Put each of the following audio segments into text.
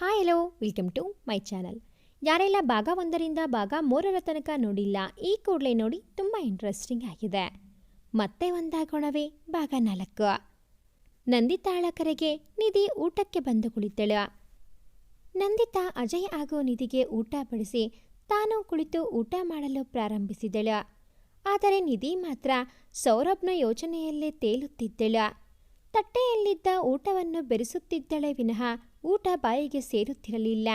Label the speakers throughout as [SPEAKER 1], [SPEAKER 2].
[SPEAKER 1] Hi hello welcome to my channel ಯಾರೆಲ್ಲ ಭಾಗ ಒಂದರಿಂದ ಭಾಗ ಮೂರರ ತನಕ ನೋಡಿಲ್ಲ, ಈ ಕೂಡಲೇ ನೋಡಿ ತುಂಬ ಇಂಟ್ರೆಸ್ಟಿಂಗ್ ಆಗಿದೆ. ಮತ್ತೆ ಒಂದಾಗೋಣವೇ, ಭಾಗ ನಾಲ್ಕು. ನಂದಿತಾಳ ಕರೆಗೆ ನಿಧಿ ಊಟಕ್ಕೆ ಬಂದು ಕುಳಿತಳು. ನಂದಿತಾ ಅಜಯ್ ಆಗೋ ನಿಧಿಗೆ ಊಟ ಬಡಿಸಿ ತಾನು ಕುಳಿತು ಊಟ ಮಾಡಲು ಪ್ರಾರಂಭಿಸಿದಳು. ಆದರೆ ನಿಧಿ ಮಾತ್ರ ಸೌರಭ್ನ ಯೋಚನೆಯಲ್ಲೇ ತೇಲುತ್ತಿದ್ದಳು. ತಟ್ಟೆಯಲ್ಲಿದ್ದ ಊಟವನ್ನು ಬೆರೆಸುತ್ತಿದ್ದಳೆ ವಿನಃ ಊಟ ಬಾಯಿಗೆ ಸೇರುತ್ತಿರಲಿಲ್ಲ.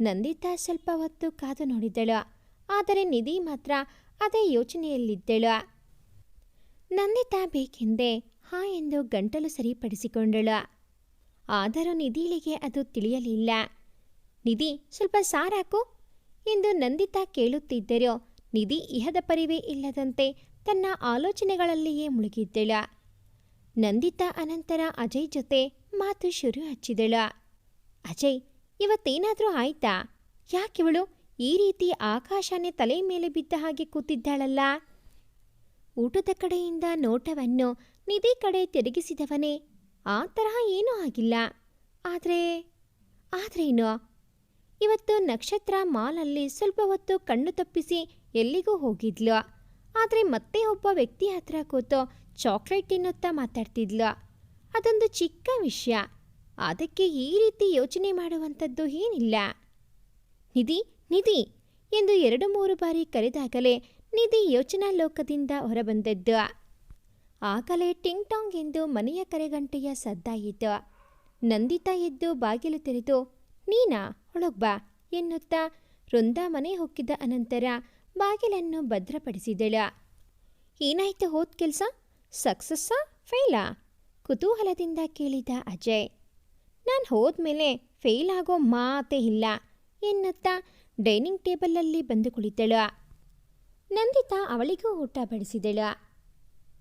[SPEAKER 1] ನಂದಿತಾ ಸ್ವಲ್ಪ ಹೊತ್ತು ಕಾದು ನೋಡಿದಳು. ಆದರೆ ನಿಧಿ ಮಾತ್ರ ಅದೇ ಯೋಚನೆಯಲ್ಲಿದ್ದಳು. ನಂದಿತಾ ಬೇಕೆಂದೇ ಹಾ ಎಂದು ಗಂಟಲು ಸರಿಪಡಿಸಿಕೊಂಡಳು. ಆದರೂ ನಿಧಿಳಿಗೆ ಅದು ತಿಳಿಯಲಿಲ್ಲ. ನಿಧಿ, ಸ್ವಲ್ಪ ಸಾರಾಕು? ಎಂದು ನಂದಿತಾ ಕೇಳುತ್ತಿದ್ದರೂ ನಿಧಿ ಇಹದ ಪರಿವೇ ಇಲ್ಲದಂತೆ ತನ್ನ ಆಲೋಚನೆಗಳಲ್ಲಿಯೇ ಮುಳುಗಿದ್ದಳು. ನಂದಿತಾ ಅನಂತರ ಅಜಯ್ ಜೊತೆ ಮಾತು ಶುರು ಹಚ್ಚಿದಳು. ಅಜಯ್, ಇವತ್ತೇನಾದರೂ ಆಯ್ತಾ? ಯಾಕಿವಳು ಈ ರೀತಿ ಆಕಾಶನೇ ತಲೆ ಮೇಲೆ ಬಿದ್ದ ಹಾಗೆ ಕೂತಿದ್ದಾಳಲ್ಲ? ಊಟದ ಕಡೆಯಿಂದ ನೋಟವನ್ನು ನಿಧಿ ಕಡೆ ತಿರುಗಿಸಿದವನೇ, ಆ ತರಹ ಏನೂ ಆಗಿಲ್ಲ. ಆದರೆ, ಆದ್ರೇನು? ಇವತ್ತು ನಕ್ಷತ್ರ ಮಾಲಲ್ಲಿ ಸ್ವಲ್ಪ ಹೊತ್ತು ಕಣ್ಣು ತಪ್ಪಿಸಿ ಎಲ್ಲಿಗೂ ಹೋಗಿದ್ಲು. ಆದರೆ ಮತ್ತೆ ಒಬ್ಬ ವ್ಯಕ್ತಿ ಹತ್ರ ಕೂತು ಚಾಕ್ಲೇಟ್ ತಿನ್ನುತ್ತಾ ಮಾತಾಡ್ತಿದ್ಲು. ಅದೊಂದು ಚಿಕ್ಕ ವಿಷಯ. ಅದಕ್ಕೆ ಈ ರೀತಿ ಯೋಚನೆ ಮಾಡುವಂಥದ್ದು ಏನಿಲ್ಲ. ನಿಧಿ ನಿಧಿ ಎಂದು ಎರಡು ಮೂರು ಬಾರಿ ಕರೆದಾಗಲೇ ನಿಧಿ ಯೋಚನಾ ಲೋಕದಿಂದ ಹೊರಬಂದದ್ದು. ಆಗಲೇ ಟಿಂಗ್ ಟಾಂಗ್ ಎಂದು ಮನೆಯ ಕರೆಗಂಟೆಯ ಸದ್ದಾಯಿತು. ನಂದಿತಾ ಎದ್ದು ಬಾಗಿಲು ತೆರೆದು, ನೀನಾ ಒಳಗ್ಬಾ ಎನ್ನುತ್ತಾ ವೃಂದಾ ಮನೆ ಹೊಕ್ಕಿದ ಅನಂತರ ಬಾಗಿಲನ್ನು ಭದ್ರಪಡಿಸಿದಳು. ಏನಾಯ್ತು ಹೋದ್ ಕೆಲಸ? ಸಕ್ಸಸ್ಸಾ ಫೇಲಾ? ಕುತೂಹಲದಿಂದ ಕೇಳಿದ ಅಜಯ್, ನಾನು ಹೋದ್ಮೇಲೆ ಫೇಲ್ ಆಗೋ ಮಾತೇ ಇಲ್ಲ ಎನ್ನುತ್ತಾ ಡೈನಿಂಗ್ ಟೇಬಲಲ್ಲಿ ಬಂದು ಕುಳಿತಳು. ನಂದಿತಾ ಅವಳಿಗೂ ಊಟ ಬಡಿಸಿದಳು.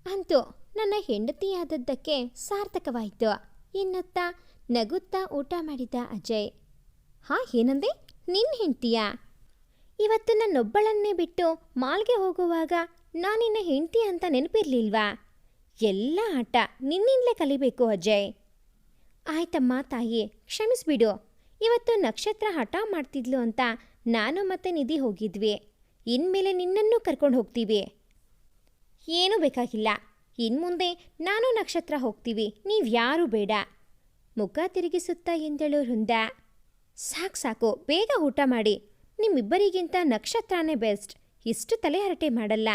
[SPEAKER 1] ಅಂತೂ ನನ್ನ ಹೆಂಡತಿಯಾದದ್ದಕ್ಕೆ ಸಾರ್ಥಕವಾಯಿತು ಎನ್ನುತ್ತಾ ನಗುತ್ತಾ ಊಟ ಮಾಡಿದ ಅಜಯ್. ಹಾ, ಏನಂದೆ? ನಿನ್ನ ಹೆಂಡ್ತಿಯಾ? ಇವತ್ತು ನನ್ನೊಬ್ಬಳನ್ನೇ ಬಿಟ್ಟು ಮಾಲ್ಗೆ ಹೋಗುವಾಗ ನಾನಿನ್ನ ಹೆಂಡ್ತಿ ಅಂತ ನೆನಪಿರ್ಲಿಲ್ವಾ? ಎಲ್ಲ ಆಟ ನಿನ್ನಿಂದಲೇ ಕಲಿಬೇಕು ಅಜಯ್. ಆಯ್ತಮ್ಮ ತಾಯಿ, ಕ್ಷಮಿಸ್ಬಿಡು. ಇವತ್ತು ನಕ್ಷತ್ರ ಹಠ ಮಾಡ್ತಿದ್ಲು ಅಂತ ನಾನು ಮತ್ತೆ ನಿಧಿ ಹೋಗಿದ್ವಿ. ಇನ್ಮೇಲೆ ನಿನ್ನನ್ನು ಕರ್ಕೊಂಡು ಹೋಗ್ತೀವಿ. ಏನೂ ಬೇಕಾಗಿಲ್ಲ. ಇನ್ಮುಂದೆ ನಾನು ನಕ್ಷತ್ರ ಹೋಗ್ತೀವಿ ನೀವ್ಯಾರೂ ಬೇಡ. ಮುಖ ತಿರುಗಿಸುತ್ತಾ ಎಂದಳು ವೃಂದ. ಸಾಕು ಸಾಕು, ಬೇಗ ಊಟ ಮಾಡಿ. ನಿಮ್ಮಿಬ್ಬರಿಗಿಂತ ನಕ್ಷತ್ರನೇ ಬೆಸ್ಟ್. ಇಷ್ಟು ತಲೆ ಹರಟೆ ಮಾಡಲ್ಲ,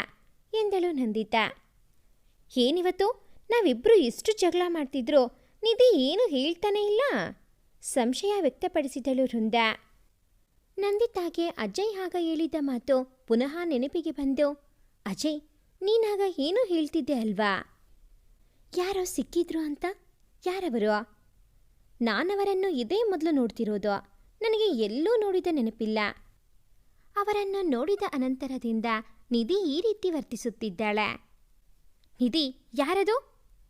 [SPEAKER 1] ಎಂದಳು ನಂದಿತಾ. ಏನಿವತ್ತು? ನಾವಿಬ್ಬರು ಎಷ್ಟು ಜಗಳ ಮಾಡ್ತಿದ್ರು, ನಿಧಿ ಏನು ಹೇಳ್ತಾನೇ ಇಲ್ಲ? ಸಂಶಯ ವ್ಯಕ್ತಪಡಿಸಿದಳು ವೃಂದ. ನಂದಿತಾಗೆ ಅಜಯ್ ಆಗ ಹೇಳಿದ ಮಾತು ಪುನಃ ನೆನಪಿಗೆ ಬಂದು, ಅಜಯ್ ನೀನಾಗ ಏನು ಹೇಳ್ತಿದ್ದೆ ಅಲ್ವಾ? ಯಾರೋ ಸಿಕ್ಕಿದ್ರು ಅಂತ? ಯಾರವರು? ನಾನವರನ್ನು ಇದೇ ಮೊದಲು ನೋಡ್ತಿರೋದು. ನನಗೆ ಎಲ್ಲೂ ನೋಡಿದ ನೆನಪಿಲ್ಲ. ಅವರನ್ನು ನೋಡಿದ ಅನಂತರದಿಂದ ನಿಧಿ ಈ ರೀತಿ ವರ್ತಿಸುತ್ತಿದ್ದಾಳೆ. ನಿಧಿ ಯಾರದು?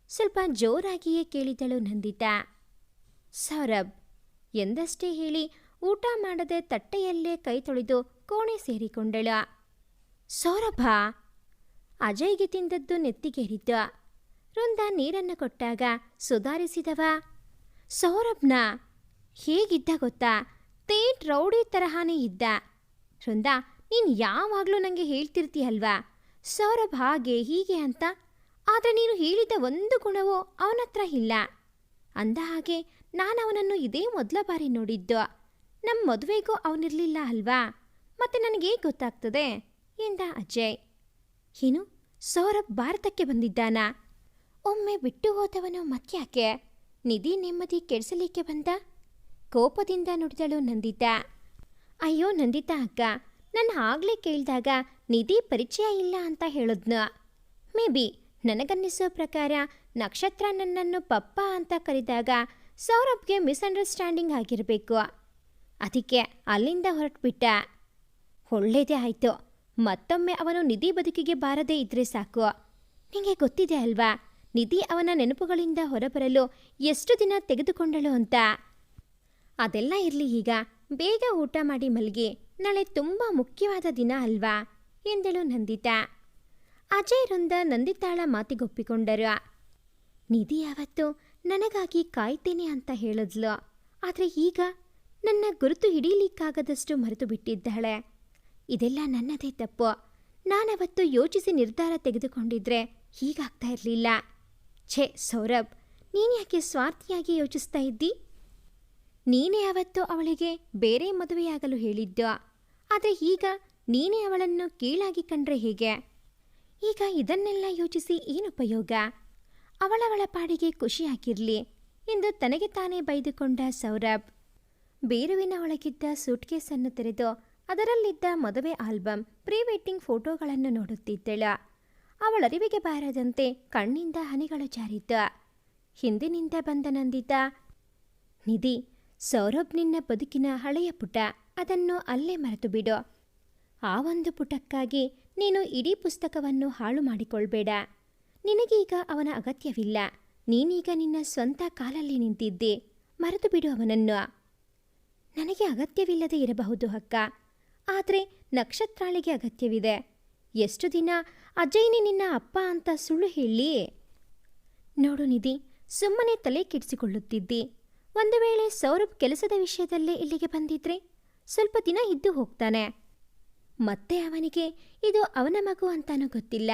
[SPEAKER 1] ಸ್ವಲ್ಪ ಜೋರಾಗಿಯೇ ಕೇಳಿದಳು ನಂದಿತಾ. ಸೌರಭ್, ಎಂದಷ್ಟೇ ಹೇಳಿ ಊಟ ಮಾಡದೆ ತಟ್ಟೆಯಲ್ಲೇ ಕೈ ತೊಳೆದು ಕೋಣೆ ಸೇರಿಕೊಂಡಳು. ಸೌರಭ, ಅಜಯ್ಗೆ ತಿಂದದ್ದು ನೆತ್ತಿಗೇರಿದ್ದ. ವೃಂದ ನೀರನ್ನು ಕೊಟ್ಟಾಗ ಸುಧಾರಿಸಿದವ. ಸೌರಭ್ನ ಹೇಗಿದ್ದ ಗೊತ್ತಾ? ತೇಟ್ ರೌಡಿ ತರಹಾನೇ ಇದ್ದ. ವೃಂದ, ನೀನು ಯಾವಾಗಲೂ ನನಗೆ ಹೇಳ್ತಿರ್ತೀಯಲ್ವಾ? ಸೌರಭ್ ಹಾಗೆ ಹೀಗೆ ಅಂತ ಆದರೆ ನೀನು ಹೇಳಿದ ಒಂದು ಗುಣವೂ ಅವನತ್ರ ಇಲ್ಲ. ಅಂದ ಹಾಗೆ ನಾನು ಅವನನ್ನು ಇದೇ ಮೊದಲ ಬಾರಿ ನೋಡಿದ್ದು. ನಮ್ಮ ಮದುವೆಗೂ ಅವನಿರಲಿಲ್ಲ ಅಲ್ವಾ? ಮತ್ತೆ ನನಗೆ ಗೊತ್ತಾಗ್ತದೆ? ಎಂದ ಅಜಯ್. ಏನು? ಸೌರಭ್ ಭಾರತಕ್ಕೆ ಬಂದಿದ್ದಾನಾ? ಒಮ್ಮೆ ಬಿಟ್ಟು ಹೋದವನು ಮತ್ಯಾಕೆ? ನಿಧಿ ನೆಮ್ಮದಿ ಕೆಡಿಸಲಿಕ್ಕೆ ಬಂದ? ಕೋಪದಿಂದ ನುಡಿದಳು ನಂದಿತ. ಅಯ್ಯೋ ನಂದಿತಾ ಅಕ್ಕ, ನಾನು ಆಗ್ಲೇ ಕೇಳಿದಾಗ ನಿಧಿ ಪರಿಚಯ ಇಲ್ಲ ಅಂತ ಹೇಳಿದ್ನು. ಮೇ ಬಿ ನನಗನ್ನಿಸೋ ಪ್ರಕಾರ ನಕ್ಷತ್ರ ನನ್ನನ್ನು ಪಪ್ಪ ಅಂತ ಕರೆದಾಗ ಸೌರಭ್ಗೆ ಮಿಸ್ಅಂಡರ್ಸ್ಟ್ಯಾಂಡಿಂಗ್ ಆಗಿರಬೇಕು. ಅದಕ್ಕೆ ಅಲ್ಲಿಂದ ಹೊರಟ್ಬಿಟ್ಟ. ಒಳ್ಳೇದೇ ಆಯಿತು. ಮತ್ತೊಮ್ಮೆ ಅವನು ನಿಧಿ ಬದುಕಿಗೆ ಬಾರದೇ ಇದ್ರೆ ಸಾಕು. ನಿಮಗೆ ಗೊತ್ತಿದೆ ಅಲ್ವಾ? ನಿಧಿ ಅವನ ನೆನಪುಗಳಿಂದ ಹೊರಬರಲು ಎಷ್ಟು ದಿನ ತೆಗೆದುಕೊಂಡಳು ಅಂತ? ಅದೆಲ್ಲ ಇರಲಿ ಈಗ. ಬೇಗ ಊಟ ಮಾಡಿ ಮಲಗಿ. ನಾಳೆ ತುಂಬ ಮುಖ್ಯವಾದ ದಿನ ಅಲ್ವಾ? ಎಂದಳು ನಂದಿತಾ. ಅಜಯ್ ನಂದಿತಾಳ ಮಾತಿಗೊಪ್ಪಿಕೊಂಡರು. ನಿಧಿ ಯಾವತ್ತು ನನಗಾಗಿ ಕಾಯ್ತೇನೆ ಅಂತ ಹೇಳಿದ್ಲು. ಆದರೆ ಈಗ ನನ್ನ ಗುರುತು ಹಿಡೀಲಿಕ್ಕಾಗದಷ್ಟು ಮರೆತು ಬಿಟ್ಟಿದ್ದಾಳೆ. ಇದೆಲ್ಲ ನನ್ನದೇ ತಪ್ಪು. ನಾನವತ್ತು ಯೋಚಿಸಿ ನಿರ್ಧಾರ ತೆಗೆದುಕೊಂಡಿದ್ರೆ ಹೀಗಾಗ್ತಾ ಇರಲಿಲ್ಲ. ಛೇ, ಸೌರಭ್, ನೀನು ಯಾಕೆ ಸ್ವಾರ್ಥಿಯಾಗಿ ಯೋಚಿಸ್ತಾ ಇದ್ದಿ? ನೀನೇ ಅವತ್ತು ಅವಳಿಗೆ ಬೇರೆ ಮದುವೆಯಾಗಲು ಹೇಳಿದ್ದು. ಆದರೆ ಈಗ ನೀನೇ ಅವಳನ್ನು ಕೀಳಾಗಿ ಕಂಡ್ರೆ ಹೇಗೆ? ಈಗ ಇದನ್ನೆಲ್ಲ ಯೋಚಿಸಿ ಏನುಪಯೋಗ ಅವಳವಳ ಪಾಡಿಗೆ ಖುಷಿಯಾಗಿರಲಿ ಎಂದು ತನಗೆ ತಾನೇ ಬೈದುಕೊಂಡ ಸೌರಭ್. ಬೇರುವಿನ ಒಳಗಿದ್ದ ಸೂಟ್ಕೇಸನ್ನು ತೆರೆದು ಅದರಲ್ಲಿದ್ದ ಮದುವೆ ಆಲ್ಬಮ್ ಪ್ರೀ ವೆಡ್ಡಿಂಗ್ ಫೋಟೋಗಳನ್ನು ನೋಡುತ್ತಿದ್ದಳ. ಅವಳರಿವಿಗೆ ಬಾರದಂತೆ ಕಣ್ಣಿಂದ ಹನಿಗಳು ಜಾರಿದ್ದ. ಹಿಂದಿನಿಂದ ಬಂದ ನಂದಿತ, ನಿಧಿ, ಸೌರಭ್ ನಿನ್ನ ಬದುಕಿನ ಹಳೆಯ ಪುಟ, ಅದನ್ನು ಅಲ್ಲೇ ಮರೆತು ಬಿಡು ಆ ಒಂದು ಪುಟಕ್ಕಾಗಿ ನೀನು ಇಡೀ ಪುಸ್ತಕವನ್ನು ಹಾಳು ಮಾಡಿಕೊಳ್ಬೇಡ. ನಿನಗೀಗ ಅವನ ಅಗತ್ಯವಿಲ್ಲ. ನೀನೀಗ ನಿನ್ನ ಸ್ವಂತ ಕಾಲಲ್ಲಿ ನಿಂತಿದ್ದೆ. ಮರೆತು ಬಿಡು ಅವನನ್ನು. ನನಗೆ ಅಗತ್ಯವಿಲ್ಲದೆ ಇರಬಹುದು ಅಕ್ಕ. ಆದರೆ ನಕ್ಷತ್ರಾಳಿಗೆ ಅಗತ್ಯವಿದೆ. ಎಷ್ಟು ದಿನ ಅಜಯ್ನೇ ನಿನ್ನ ಅಪ್ಪ ಅಂತ ಸುಳ್ಳು ಹೇಳಿ? ನೋಡು ನಿಧಿ, ಸುಮ್ಮನೆ ತಲೆ ಕೆಡಿಸಿಕೊಳ್ಳುತ್ತಿದ್ದಿ. ಒಂದು ವೇಳೆ ಸೌರಭ್ ಕೆಲಸದ ವಿಷಯದಲ್ಲೇ ಇಲ್ಲಿಗೆ ಬಂದಿದ್ರೆ ಸ್ವಲ್ಪ ದಿನ ಇದ್ದು ಹೋಗ್ತಾನೆ. ಮತ್ತೆ ಅವನಿಗೆ, ಇದು ಅವನ ಮಗು ಅಂತಾನೂ ಗೊತ್ತಿಲ್ಲ.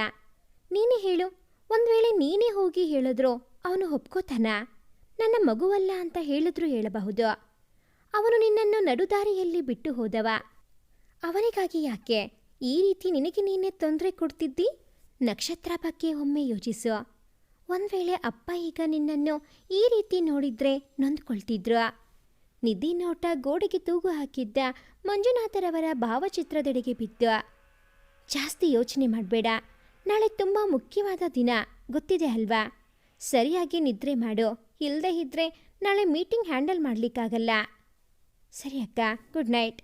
[SPEAKER 1] ನೀನೇ ಹೇಳು. ಒಂದು ವೇಳೆ ನೀನೇ ಹೋಗಿ ಹೇಳಿದ್ರು, ಅವನು ಒಪ್ಕೋತಾನ? ನನ್ನ ಮಗುವಲ್ಲ ಅಂತ ಹೇಳಿದ್ರು ಹೇಳಬಹುದು. ಅವನು ನಿನ್ನನ್ನು ನಡುದಾರಿಯಲ್ಲಿ ಬಿಟ್ಟು ಹೋದವ. ಅವನಿಗಾಗಿ ಯಾಕೆ? ಈ ರೀತಿ ನಿನಗೆ ನೀನೇ ತೊಂದರೆ ಕೊಡ್ತಿದ್ದಿ? ನಕ್ಷತ್ರ ಬಗ್ಗೆ ಒಮ್ಮೆ ಯೋಚಿಸು. ಒಂದು ವೇಳೆ ಅಪ್ಪ ಈಗ ನಿನ್ನನ್ನು ಈ ರೀತಿ ನೋಡಿದ್ರೆ ನೊಂದ್ಕೊಳ್ತಿದ್ರು. ನಿಧಿ ನೋಟ ಗೋಡೆಗೆ ತೂಗು ಹಾಕಿದ್ದ ಮಂಜುನಾಥರವರ ಭಾವಚಿತ್ರದೆಡೆಗೆ ಬಿದ್ದ. ಜಾಸ್ತಿ ಯೋಚನೆ ಮಾಡಬೇಡ, ನಾಳೆ ತುಂಬ ಮುಖ್ಯವಾದ ದಿನ, ಗೊತ್ತಿದೆ ಅಲ್ವಾ? ಸರಿಯಾಗಿ ನಿದ್ರೆ ಮಾಡು ಇಲ್ಲದೆ ಇದ್ರೆ ನಾಳೆ ಮೀಟಿಂಗ್ ಹ್ಯಾಂಡಲ್ ಮಾಡಲಿಕ್ಕಾಗಲ್ಲ. ಸರಿ ಅಕ್ಕ, ಗುಡ್ ನೈಟ್.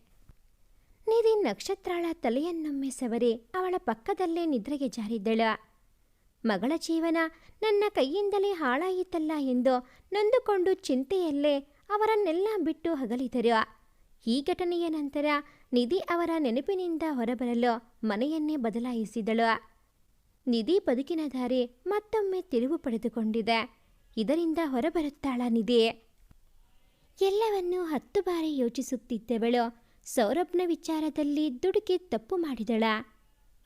[SPEAKER 1] ನಿಧಿ ನಕ್ಷತ್ರಾಳ ತಲೆಯನ್ನೊಮ್ಮೆ ಸವರಿ ಅವಳ ಪಕ್ಕದಲ್ಲೇ ನಿದ್ರೆಗೆ ಜಾರಿದ್ದಳು. ಮಗಳ ಜೀವನ ನನ್ನ ಕೈಯಿಂದಲೇ ಹಾಳಾಯಿತಲ್ಲ ಎಂದು ನೊಂದುಕೊಂಡು ಚಿಂತೆಯಲ್ಲೇ ಅವರನ್ನೆಲ್ಲ ಬಿಟ್ಟು ಹಗಲಿದರು. ಈ ಘಟನೆಯ ನಂತರ ನಿಧಿ ಅವರ ನೆನಪಿನಿಂದ ಹೊರಬರಲು ಮನೆಯನ್ನೇ ಬದಲಾಯಿಸಿದಳು. ನಿಧಿ ಬದುಕಿನ ದಾರಿ ಮತ್ತೊಮ್ಮೆ ತಿರುವು ಪಡೆದುಕೊಂಡಿದೆ. ಇದರಿಂದ ಹೊರಬರುತ್ತಾಳ ನಿಧಿ. ಎಲ್ಲವನ್ನೂ ಹತ್ತು ಬಾರಿ ಯೋಚಿಸುತ್ತಿದ್ದವಳು ಸೌರಭ್ನ ವಿಚಾರದಲ್ಲಿ ದುಡುಕಿ ತಪ್ಪು ಮಾಡಿದಳ.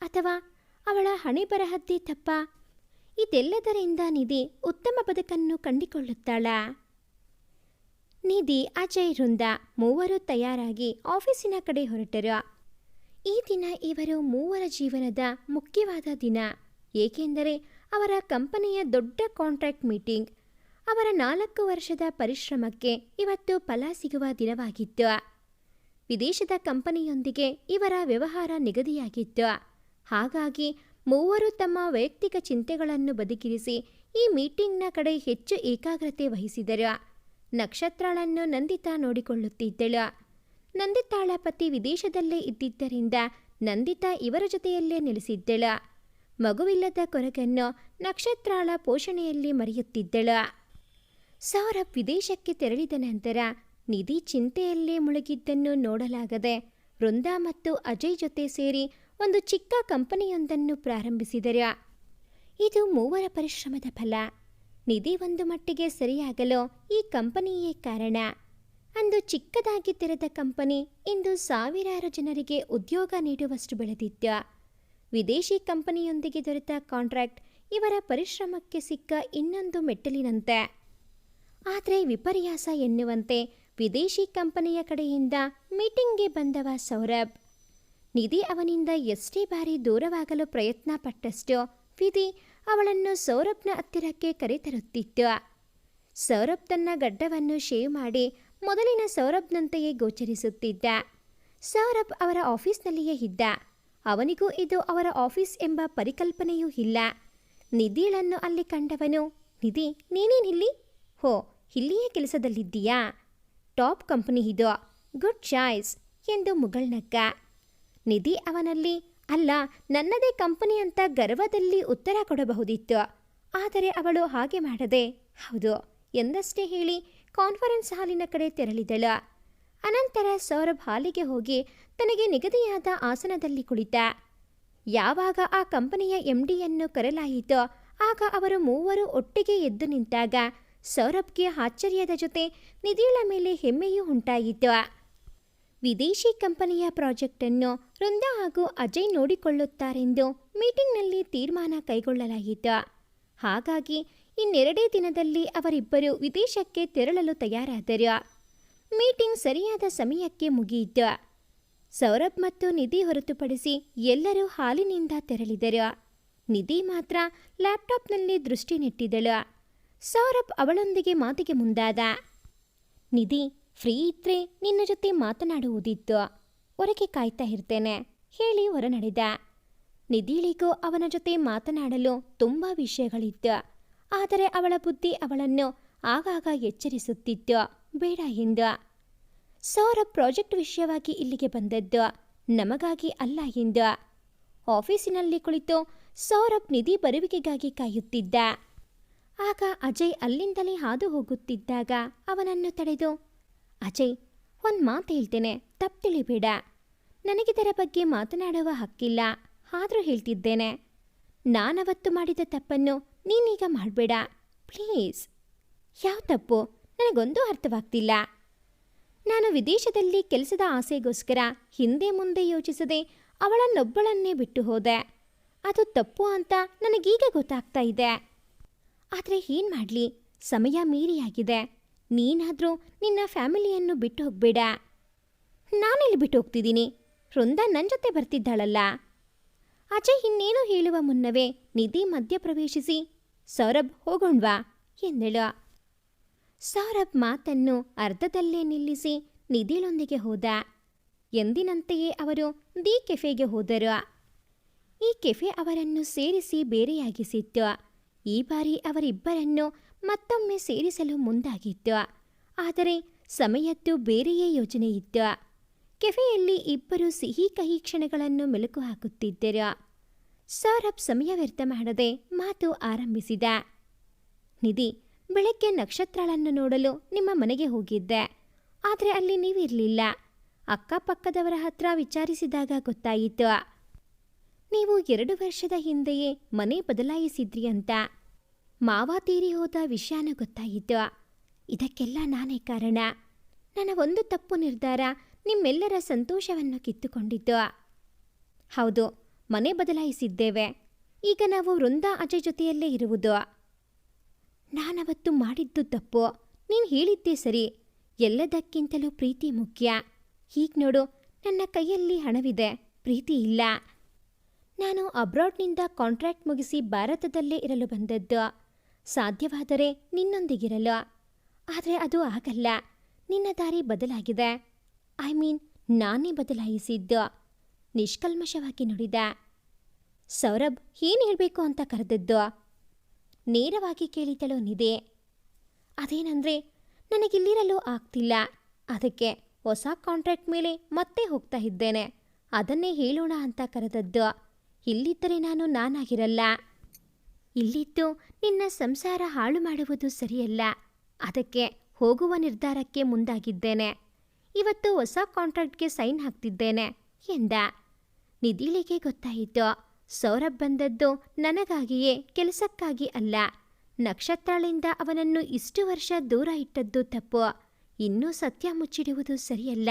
[SPEAKER 1] ಅಥವಾ ಅವಳ ಹಣೆ ಬರಹದ್ದೇ ತಪ್ಪ? ಇದೆಲ್ಲದರಿಂದ ನಿಧಿ ಉತ್ತಮ ಬದುಕನ್ನು ಕಂಡುಕೊಳ್ಳುತ್ತಾಳ. ನಿಧಿ ಅಜಯ್ ವೃಂದ ಮೂವರು ತಯಾರಾಗಿ ಆಫೀಸಿನ ಕಡೆ ಹೊರಟರು. ಈ ದಿನ ಇವರು ಮೂವರ ಜೀವನದ ಮುಖ್ಯವಾದ ದಿನ. ಏಕೆಂದರೆ ಅವರ ಕಂಪನಿಯ ದೊಡ್ಡ ಕಾಂಟ್ರಾಕ್ಟ್ ಮೀಟಿಂಗ್. ಅವರ ನಾಲ್ಕು ವರ್ಷದ ಪರಿಶ್ರಮಕ್ಕೆ ಇವತ್ತು ಫಲ ಸಿಗುವ ದಿನವಾಗಿತ್ತು. ವಿದೇಶದ ಕಂಪನಿಯೊಂದಿಗೆ ಇವರ ವ್ಯವಹಾರ ನಿಗದಿಯಾಗಿತ್ತು. ಹಾಗಾಗಿ ಮೂವರು ತಮ್ಮ ವೈಯಕ್ತಿಕ ಚಿಂತೆಗಳನ್ನು ಬದುಕಿರಿಸಿ ಈ ಮೀಟಿಂಗ್ನ ಕಡೆ ಹೆಚ್ಚು ಏಕಾಗ್ರತೆ ವಹಿಸಿದರು. ನಕ್ಷತ್ರಾಳನ್ನು ನಂದಿತಾ ನೋಡಿಕೊಳ್ಳುತ್ತಿದ್ದಳು. ನಂದಿತಾಳ ಪತಿ ವಿದೇಶದಲ್ಲೇ ಇದ್ದಿದ್ದರಿಂದ ನಂದಿತಾ ಇವರ ಜೊತೆಯಲ್ಲೇ ನೆಲೆಸಿದ್ದಳು. ಮಗುವಿಲ್ಲದ ಕೊರಗನ್ನು ನಕ್ಷತ್ರಾಳ ಪೋಷಣೆಯಲ್ಲಿ ಮರೆಯುತ್ತಿದ್ದಳು. ಸೌರಭ್ ವಿದೇಶಕ್ಕೆ ತೆರಳಿದ ನಂತರ ನಿಧಿ ಚಿಂತೆಯಲ್ಲೇ ಮುಳುಗಿದ್ದನ್ನು ನೋಡಲಾಗದೆ ವೃಂದಾ ಮತ್ತು ಅಜಯ್ ಜೊತೆ ಸೇರಿ ಒಂದು ಚಿಕ್ಕ ಕಂಪನಿಯೊಂದನ್ನು ಪ್ರಾರಂಭಿಸಿದರು. ಇದು ಮೂವರ ಪರಿಶ್ರಮದ ಫಲ. ನಿಧಿ ಒಂದು ಮಟ್ಟಿಗೆ ಸರಿಯಾಗಲು ಈ ಕಂಪನಿಯೇ ಕಾರಣ. ಅಂದು ಚಿಕ್ಕದಾಗಿ ತೆರೆದ ಕಂಪನಿ ಇಂದು ಸಾವಿರಾರು ಜನರಿಗೆ ಉದ್ಯೋಗ ನೀಡುವಷ್ಟು ಬೆಳೆದಿತ್ತು ವಿದೇಶಿ ಕಂಪನಿಯೊಂದಿಗೆ ದೊರೆತ ಕಾಂಟ್ರಾಕ್ಟ್ ಇವರ ಪರಿಶ್ರಮಕ್ಕೆ ಸಿಕ್ಕ ಇನ್ನೊಂದು ಮೆಟ್ಟಲಿನಂತೆ. ಆದರೆ ವಿಪರ್ಯಾಸ ಎನ್ನುವಂತೆ ವಿದೇಶಿ ಕಂಪನಿಯ ಕಡೆಯಿಂದ ಮೀಟಿಂಗ್ಗೆ ಬಂದವ ಸೌರಭ್. ನಿಧಿ ಅವನಿಂದ ಎಷ್ಟೇ ಬಾರಿ ದೂರವಾಗಲು ಪ್ರಯತ್ನ ಪಟ್ಟಷ್ಟು ವಿಧಿ ಅವಳನ್ನು ಸೌರಭ್ನ ಹತ್ತಿರಕ್ಕೆ ಕರೆತರುತ್ತಿತ್ತು. ಸೌರಭ್ ತನ್ನ ಗಡ್ಡವನ್ನು ಶೇವ್ ಮಾಡಿ ಮೊದಲಿನ ಸೌರಭ್ನಂತೆಯೇ ಗೋಚರಿಸುತ್ತಿದ್ದ. ಸೌರಭ್ ಅವರ ಆಫೀಸ್ನಲ್ಲಿಯೇ ಇದ್ದ. ಅವನಿಗೂ ಇದು ಅವರ ಆಫೀಸ್ ಎಂಬ ಪರಿಕಲ್ಪನೆಯೂ ಇಲ್ಲ. ನಿಧಿಳನ್ನು ಅಲ್ಲಿ ಕಂಡವನು, ನಿಧಿ ನೀನೇನಿಲ್ಲಿ ಹೋ, ಇಲ್ಲಿಯೇ ಕೆಲಸದಲ್ಲಿದ್ದೀಯಾ? ಟಾಪ್ ಕಂಪನಿ ಇದು. ಗುಡ್ ಚಾಯ್ಸ್ ಎಂದು ಮುಗಳ್ನಕ್ಕ. ನಿಧಿ ಅವನಲ್ಲಿ ಅಲ್ಲ, ನನ್ನದೇ ಕಂಪನಿ ಅಂತ ಗರ್ವದಲ್ಲಿ ಉತ್ತರ ಕೊಡಬಹುದಿತ್ತು. ಆದರೆ ಅವಳು ಹಾಗೆ ಮಾಡದೆ, ಹೌದು, ಎಂದಷ್ಟೇ ಹೇಳಿ ಕಾನ್ಫರೆನ್ಸ್ ಹಾಲಿನ ಕಡೆ ತೆರಳಿದಳು. ಅನಂತರ ಸೌರಭ್ ಹಾಲಿಗೆ ಹೋಗಿ ತನಗೆ ನಿಗದಿಯಾದ ಆಸನದಲ್ಲಿ ಕುಳಿತ. ಯಾವಾಗ ಆ ಕಂಪನಿಯ ಎಂ ಡಿಯನ್ನು ಕರೆಲಾಯಿತೋ, ಆಗ ಅವರು ಮೂವರು ಒಟ್ಟಿಗೆ ಎದ್ದು ನಿಂತಾಗ ಸೌರಭ್ಗೆ ಆಶ್ಚರ್ಯದ ಜೊತೆ ನಿಧಿಳ ಮೇಲೆ ಹೆಮ್ಮೆಯೂ ಉಂಟಾಯಿತು. ವಿದೇಶಿ ಕಂಪನಿಯ ಪ್ರಾಜೆಕ್ಟನ್ನು ವೃಂದ ಹಾಗೂ ಅಜಯ್ ನೋಡಿಕೊಳ್ಳುತ್ತಾರೆಂದು ಮೀಟಿಂಗ್ನಲ್ಲಿ ತೀರ್ಮಾನ ಕೈಗೊಳ್ಳಲಾಯಿತು. ಹಾಗಾಗಿ ಇನ್ನೆರಡೇ ದಿನದಲ್ಲಿ ಅವರಿಬ್ಬರು ವಿದೇಶಕ್ಕೆ ತೆರಳಲು ತಯಾರಾದರು. ಮೀಟಿಂಗ್ ಸರಿಯಾದ ಸಮಯಕ್ಕೆ ಮುಗಿಯಿತು. ಸೌರಭ್ ಮತ್ತು ನಿಧಿ ಹೊರತುಪಡಿಸಿ ಎಲ್ಲರೂ ಹಾಲಿನಿಂದ ತೆರಳಿದರು. ನಿಧಿ ಮಾತ್ರ ಲ್ಯಾಪ್ಟಾಪ್ನಲ್ಲಿ ದೃಷ್ಟಿ ನೆಟ್ಟಿದಳು ಸೌರಭ್ ಅವಳೊಂದಿಗೆ ಮಾತಿಗೆ ಮುಂದಾದ. ನಿಧಿ ಫ್ರೀ ಇದ್ರೆ ನಿನ್ನ ಜೊತೆ ಮಾತನಾಡುವುದಿತ್ತು. ಹೊರಗೆ ಕಾಯ್ತಾ ಇರ್ತೇನೆ, ಹೇಳಿ ಹೊರನಡೆದ. ನಿಧಿಳಿಗೂ ಅವನ ಜೊತೆ ಮಾತನಾಡಲು ತುಂಬ ವಿಷಯಗಳಿತ್ತು. ಆದರೆ ಅವಳ ಬುದ್ಧಿ ಅವಳನ್ನು ಆಗಾಗ ಎಚ್ಚರಿಸುತ್ತಿತ್ತು, ಬೇಡ ಎಂದು. ಸೌರಭ್ ಪ್ರಾಜೆಕ್ಟ್ ವಿಷಯವಾಗಿ ಇಲ್ಲಿಗೆ ಬಂದದ್ದು ನಮಗಾಗಿ ಅಲ್ಲ ಎಂದು. ಆಫೀಸಿನಲ್ಲಿ ಕುಳಿತು ಸೌರಭ್ ನಿಧಿ ಬರುವಿಕೆಗಾಗಿ ಕಾಯುತ್ತಿದ್ದ. ಆಗ ಅಜಯ್ ಅಲ್ಲಿಂದಲೇ ಹಾದು ಹೋಗುತ್ತಿದ್ದಾಗ ಅವನನ್ನು ತಡೆದು ಅಜಯ್, ಒಂದು ಮಾತು ಹೇಳ್ತೇನೆ, ತಪ್ಪು ತಿಳಿಬೇಡ. ನನಗಿದರ ಬಗ್ಗೆ ಮಾತನಾಡುವ ಹಕ್ಕಿಲ್ಲ, ಆದರೂ ಹೇಳ್ತಿದ್ದೇನೆ. ನಾನವತ್ತು ಮಾಡಿದ ತಪ್ಪನ್ನು ನೀನೀಗ ಮಾಡಬೇಡ, ಪ್ಲೀಸ್. ಯಾವ ತಪ್ಪು? ನನಗೊಂದು ಅರ್ಥವಾಗ್ತಿಲ್ಲ. ನಾನು ವಿದೇಶದಲ್ಲಿ ಕೆಲಸದ ಆಸೆಗೋಸ್ಕರ ಹಿಂದೆ ಮುಂದೆ ಯೋಚಿಸದೆ ಅವಳನ್ನೊಬ್ಬಳನ್ನೇ ಬಿಟ್ಟು ಹೋದೆ. ಅದು ತಪ್ಪು ಅಂತ ನನಗೀಗ ಗೊತ್ತಾಗ್ತಾ ಇದೆ. ಆದರೆ ಏನು ಮಾಡಲಿ? ಸಮಯ ಮೀರಿಯಾಗಿದೆ. ನೀನಾದರೂ ನಿನ್ನ ಫ್ಯಾಮಿಲಿಯನ್ನು ಬಿಟ್ಟು ಹೋಗ್ಬೇಡ ನಾನೆಲ್ಲಿ ಬಿಟ್ಟು ಹೋಗ್ತಿದ್ದೀನಿ ವೃಂದ ನನ್ನ ಜೊತೆ ಬರ್ತಿದ್ದಾಳಲ್ಲ. ಅಜಯ್ ಇನ್ನೇನು ಹೇಳುವ ಮುನ್ನವೇ ನಿಧಿ ಮಧ್ಯಪ್ರವೇಶಿಸಿ ಸೌರಭ್, ಹೋಗೋಣ್ವಾ? ಎಂದಳು. ಸೌರಭ್ ಮಾತನ್ನು ಅರ್ಧದಲ್ಲೇ ನಿಲ್ಲಿಸಿ ನಿಧಿಲೊಂದಿಗೆ ಹೋದ. ಎಂದಿನಂತೆಯೇ ಅವರು ದಿ ಕೆಫೆಗೆ ಹೋದರು. ಈ ಕೆಫೆ ಅವರನ್ನು ಸೇರಿಸಿ ಬೇರೆಯಾಗಿಸಿತ್ತು ಈ ಬಾರಿ ಅವರಿಬ್ಬರನ್ನು ಮತ್ತೊಮ್ಮೆ ಸೇರಿಸಲು ಮುಂದಾಗಿತ್ತು ಆದರೆ ಸಮಯದ್ದು ಬೇರೆಯೇ ಯೋಜನೆ ಇತ್ತು ಕೆಫೆಯಲ್ಲಿ ಇಬ್ಬರು ಸಿಹಿ ಕಹಿ ಕ್ಷಣಗಳನ್ನು ಮೆಲುಕು ಹಾಕುತ್ತಿದ್ದರು. ಸೌರಭ್ ಸಮಯ ವ್ಯರ್ಥ ಮಾಡದೆ ಮಾತು ಆರಂಭಿಸಿದ. ನಿಧಿ, ಬೆಳಗ್ಗೆ ನಕ್ಷತ್ರಗಳನ್ನು ನೋಡಲು ನಿಮ್ಮ ಮನೆಗೆ ಹೋಗಿದ್ದೆ. ಆದರೆ ಅಲ್ಲಿ ನೀವಿರಲಿಲ್ಲ. ಅಕ್ಕಪಕ್ಕದವರ ಹತ್ರ ವಿಚಾರಿಸಿದಾಗ ಗೊತ್ತಾಯಿತು. ನೀವು ಎರಡು ವರ್ಷದ ಹಿಂದೆಯೇ ಮನೆ ಬದಲಾಯಿಸಿದ್ರಿ ಅಂತ. ಮಾವ ತೀರಿ ಹೋದ ವಿಷಯನ ಗೊತ್ತಾಗಿದ್ದು, ಇದಕ್ಕೆಲ್ಲ ನಾನೇ ಕಾರಣ. ನನ್ನ ಒಂದು ತಪ್ಪು ನಿರ್ಧಾರ ನಿಮ್ಮೆಲ್ಲರ ಸಂತೋಷವನ್ನು ಕಿತ್ತುಕೊಂಡಿದ್ದು. ಹೌದು, ಮನೆ ಬದಲಾಯಿಸಿದ್ದೇವೆ. ಈಗ ನಾವು ವೃಂದಾ ಅಜಯ್ ಜೊತೆಯಲ್ಲೇ ಇರುವುದು. ನಾನವತ್ತು ಮಾಡಿದ್ದು ತಪ್ಪು. ನೀನು ಹೇಳಿದ್ದೆ ಸರಿ. ಎಲ್ಲದಕ್ಕಿಂತಲೂ ಪ್ರೀತಿ ಮುಖ್ಯ. ಈಗ ನೋಡು, ನನ್ನ ಕೈಯಲ್ಲಿ ಹಣವಿದೆ. ಪ್ರೀತಿ ಇಲ್ಲ. ನಾನು ಅಬ್ರಾಡ್ನಿಂದ ಕಾಂಟ್ರಾಕ್ಟ್ ಮುಗಿಸಿ ಭಾರತದಲ್ಲೇ ಇರಲು ಬಂದದ್ದು. ಸಾಧ್ಯವಾದರೆ ನಿನ್ನೊಂದಿಗಿರಲ್ಲ ಆದರೆ ಅದು ಆಗಲ್ಲ. ನಿನ್ನ ದಾರಿ ಬದಲಾಗಿದೆ. ಐ ಮೀನ್, ನಾನೇ ಬದಲಾಯಿಸಿದ್ದು. ನಿಷ್ಕಲ್ಮಶವಾಗಿ ನುಡಿದ. ಸೌರಭ್, ಏನು ಹೇಳಬೇಕು ಅಂತ ಕರೆದದ್ದು? ನೇರವಾಗಿ ಕೇಳಿದಳು ನಿಧಿ. ಅದೇನಂದ್ರೆ, ನನಗಿಲ್ಲಿರಲು ಆಗ್ತಿಲ್ಲ. ಅದಕ್ಕೆ ಹೊಸ ಕಾಂಟ್ರಾಕ್ಟ್ ಮೇಲೆ ಮತ್ತೆ ಹೋಗ್ತಾ ಇದ್ದೇನೆ. ಅದನ್ನೇ ಹೇಳೋಣ ಅಂತ ಕರೆದದ್ದು. ಇಲ್ಲಿದ್ದರೆ ನಾನು ನಾನಾಗಿರಲ್ಲ. ಇಲ್ಲಿದ್ದು ನಿನ್ನ ಸಂಸಾರ ಹಾಳು ಮಾಡುವುದು ಸರಿಯಲ್ಲ. ಅದಕ್ಕೆ ಹೋಗುವ ನಿರ್ಧಾರಕ್ಕೆ ಮುಂದಾಗಿದ್ದೇನೆ. ಇವತ್ತು ಹೊಸ ಕಾಂಟ್ರಾಕ್ಟ್ಗೆ ಸೈನ್ ಹಾಕ್ತಿದ್ದೇನೆ ಎಂದ. ನಿಧಿಳಿಗೆ ಗೊತ್ತಾಯಿತು. ಸೌರಭ್ ಬಂದದ್ದು ನನಗಾಗಿಯೇ ಕೆಲಸಕ್ಕಾಗಿ ಅಲ್ಲ. ನಕ್ಷತ್ರಳಿಂದ ಅವನನ್ನು ಇಷ್ಟು ವರ್ಷ ದೂರ ಇಟ್ಟದ್ದು ತಪ್ಪು. ಇನ್ನೂ ಸತ್ಯ ಮುಚ್ಚಿಡುವುದು ಸರಿಯಲ್ಲ.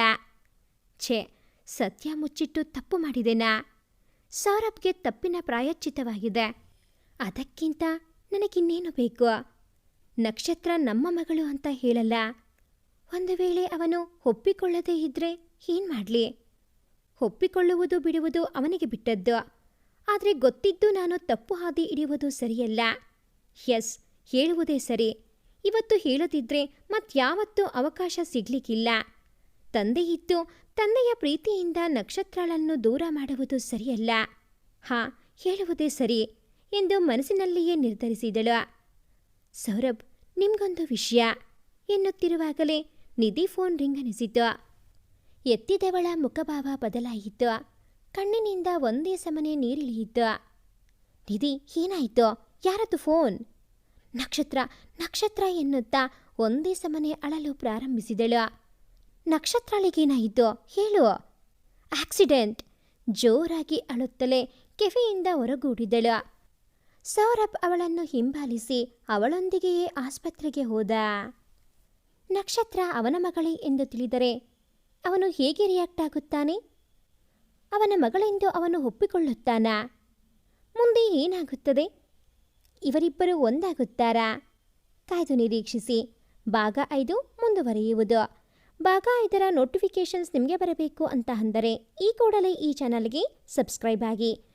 [SPEAKER 1] ಛೇ, ಸತ್ಯ ಮುಚ್ಚಿಟ್ಟು ತಪ್ಪು ಮಾಡಿದೆನಾ? ಸೌರಭ್ಗೆ ತಪ್ಪಿನ ಪ್ರಾಯಶ್ಚಿತವಾಗಿದೆ. ಅದಕ್ಕಿಂತ ನನಗಿನ್ನೇನು ಬೇಕು? ನಕ್ಷತ್ರ ನಮ್ಮ ಮಗಳು ಅಂತ ಹೇಳಲ್ಲ. ಒಂದು ವೇಳೆ ಅವನು ಒಪ್ಪಿಕೊಳ್ಳದೇ ಇದ್ರೆ ಏನ್ ಮಾಡಲಿ? ಒಪ್ಪಿಕೊಳ್ಳುವುದು ಬಿಡುವುದು ಅವನಿಗೆ ಬಿಟ್ಟದ್ದು. ಆದರೆ ಗೊತ್ತಿದ್ದು ನಾನು ತಪ್ಪು ಹಾದಿ ಹಿಡಿಯುವುದು ಸರಿಯಲ್ಲ. ಎಸ್, ಹೇಳುವುದೇ ಸರಿ. ಇವತ್ತು ಹೇಳದಿದ್ರೆ ಮತ್ಯಾವತ್ತೂ ಅವಕಾಶ ಸಿಗ್ಲಿಕ್ಕಿಲ್ಲ. ತಂದೆಯಿದ್ದು ತಂದೆಯ ಪ್ರೀತಿಯಿಂದ ನಕ್ಷತ್ರಗಳನ್ನು ದೂರ ಮಾಡುವುದು ಸರಿಯಲ್ಲ. ಹಾ, ಹೇಳುವುದೇ ಸರಿ. ಎಂದು ಮನಸ್ಸಿನಲ್ಲಿಯೇ ನಿರ್ಧರಿಸಿದಳು. ಸೌರಭ್, ನಿಮ್ಗೊಂದು ವಿಷಯ, ಎನ್ನುತ್ತಿರುವಾಗಲೇ ನಿಧಿ ಫೋನ್ ರಿಂಗ್ ಅನಿಸಿತು. ಎತ್ತಿದವಳ ಮುಖಭಾವ ಬದಲಾಯಿತು. ಕಣ್ಣಿನಿಂದ ಒಂದೇ ಸಮನೆ ನೀರಿಳಿಯಿತು. ನಿಧಿ, ಏನಾಯಿತು? ಯಾರದ್ದು ಫೋನ್? ನಕ್ಷತ್ರ ನಕ್ಷತ್ರ, ಎನ್ನುತ್ತಾ ಒಂದೇ ಸಮನೆ ಅಳಲು ಪ್ರಾರಂಭಿಸಿದಳು. ನಕ್ಷತ್ರಳಿಗೇನಾಯಿತು? ಹೇಳು. ಆಕ್ಸಿಡೆಂಟ್. ಜೋರಾಗಿ ಅಳುತ್ತಲೇ ಕೆಫೆಯಿಂದ ಹೊರಗೂಡಿದಳು. ಸೌರಭ್ ಅವಳನ್ನು ಹಿಂಬಾಲಿಸಿ ಅವಳೊಂದಿಗೆಯೇ ಆಸ್ಪತ್ರೆಗೆ ಹೋದ. ನಕ್ಷತ್ರ ಅವನ ಮಗಳೇ ಎಂದು ತಿಳಿದರೆ ಅವನು ಹೇಗೆ ರಿಯಾಕ್ಟ್ ಆಗುತ್ತಾನೆ? ಅವನ ಮಗಳೆಂದು ಅವನು ಒಪ್ಪಿಕೊಳ್ಳುತ್ತಾನಾ? ಮುಂದೆ ಏನಾಗುತ್ತದೆ? ಇವರಿಬ್ಬರು ಒಂದಾಗುತ್ತಾರಾ? ಕಾಯ್ದು ನಿರೀಕ್ಷಿಸಿ. ಭಾಗ ಐದು ಮುಂದುವರಿಯುವುದು. ಭಾಗ ಐದರ ನೋಟಿಫಿಕೇಷನ್ಸ್ ನಿಮಗೆ ಬರಬೇಕು ಅಂತ ಅಂದರೆ ಈ ಕೂಡಲೇ ಈ ಚಾನಲ್ಗೆ ಸಬ್ಸ್ಕ್ರೈಬ್ ಆಗಿ.